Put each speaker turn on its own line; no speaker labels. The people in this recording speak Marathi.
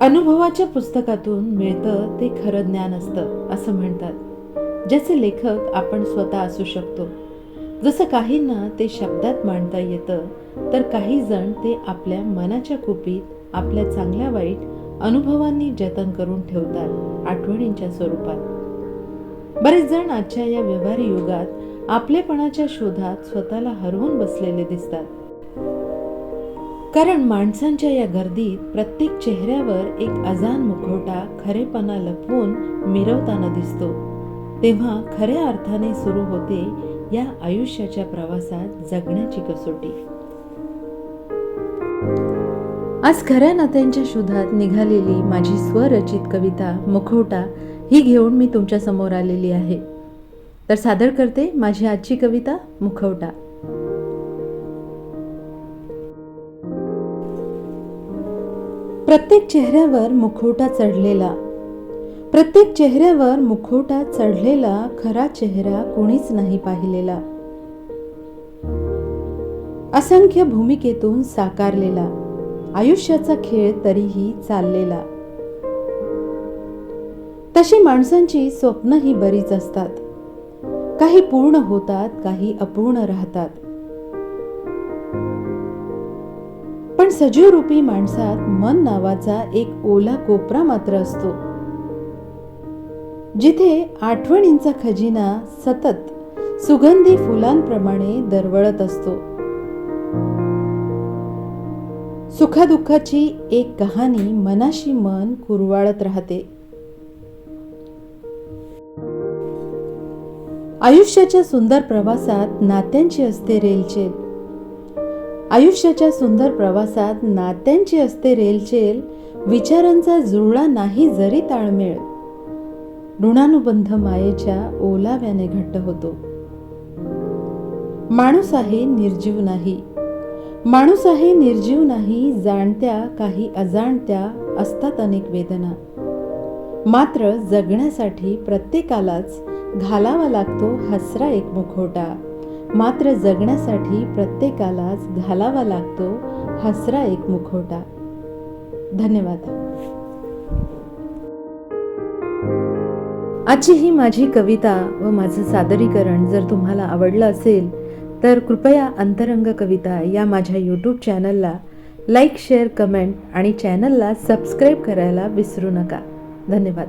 अनुभवाच्या पुस्तकातून मिळतं ते खरं ज्ञान असतं असं म्हणतात ज्याचे लेखक आपण स्वतः असू शकतो. जसं काहींना ते शब्दात मांडता येतं तर काही जण ते आपल्या मनाच्या कुपीत आपल्या चांगल्या वाईट अनुभवांनी जतन करून ठेवतात आठवणींच्या स्वरूपात. बरेच जण आजच्या या व्यवहारी युगात आपलेपणाच्या शोधात स्वतःला हरवून बसलेले दिसतात. कारण माणसांच्या या गर्दीत प्रत्येक चेहऱ्यावर एक अजान मुखवटा खरेपणा लपवून मिरवताना दिसतो. तेव्हा खऱ्या अर्थाने सुरू होते या आयुष्याच्या प्रवासात जगण्याची कसोटी. आज खऱ्या नात्यांच्या शोधात निघालेली माझी स्वरचित कविता मुखवटा ही घेऊन मी तुमच्यासमोर आलेली आहे. तर सादर करते माझी आजची कविता मुखवटा. प्रत्येक चेहऱ्यावर मुखवटा चढलेला. प्रत्येक चेहऱ्यावर मुखवटा चढलेला खरा चेहरा कोणीच नाही पाहिलेला. असंख्य भूमिकेतून साकारलेला. आयुष्याचा खेळ तरीही चाललेला. तशी माणसांची स्वप्न ही बरीच असतात. काही पूर्ण होतात काही अपूर्ण राहतात. पण सजीव रूपी माणसात मन नावाचा एक ओला कोपरा मात्र असतो. जिथे आठवणींचा खजिना सतत सुगंधी फुलांप्रमाणे दरवळत असतो. सुखादुःखाची एक कहाणी मनाशी मन कुरवाळत राहते. आयुष्याच्या सुंदर प्रवासात नात्यांची असते रेलचेल. आयुष्याच्या सुंदर प्रवासात नात्यांची असते रेलचेल विचारांचा जुळला नाही जरी ताळमेळ. ऋणानुबंध मायेच्या ओलाव्याने घट्ट होतो. माणूस आहे निर्जीव नाही. माणूस आहे निर्जीव नाही जाणत्या काही अजाणत्या असतात अनेक वेदना. मात्र जगण्यासाठी प्रत्येकालाच घालावा लागतो हसरा एक मुखोटा मात्र जगण्यासाठी प्रत्येकालाच घालावा लागतो हसरा एक मुखवटा. धन्यवाद. आजची ही माझी कविता व माझं सादरीकरण जर तुम्हाला आवडलं असेल तर कृपया अंतरंग कविता या माझ्या यूट्यूब चॅनलला लाईक शेअर कमेंट आणि चॅनलला सबस्क्राईब करायला विसरू नका. धन्यवाद.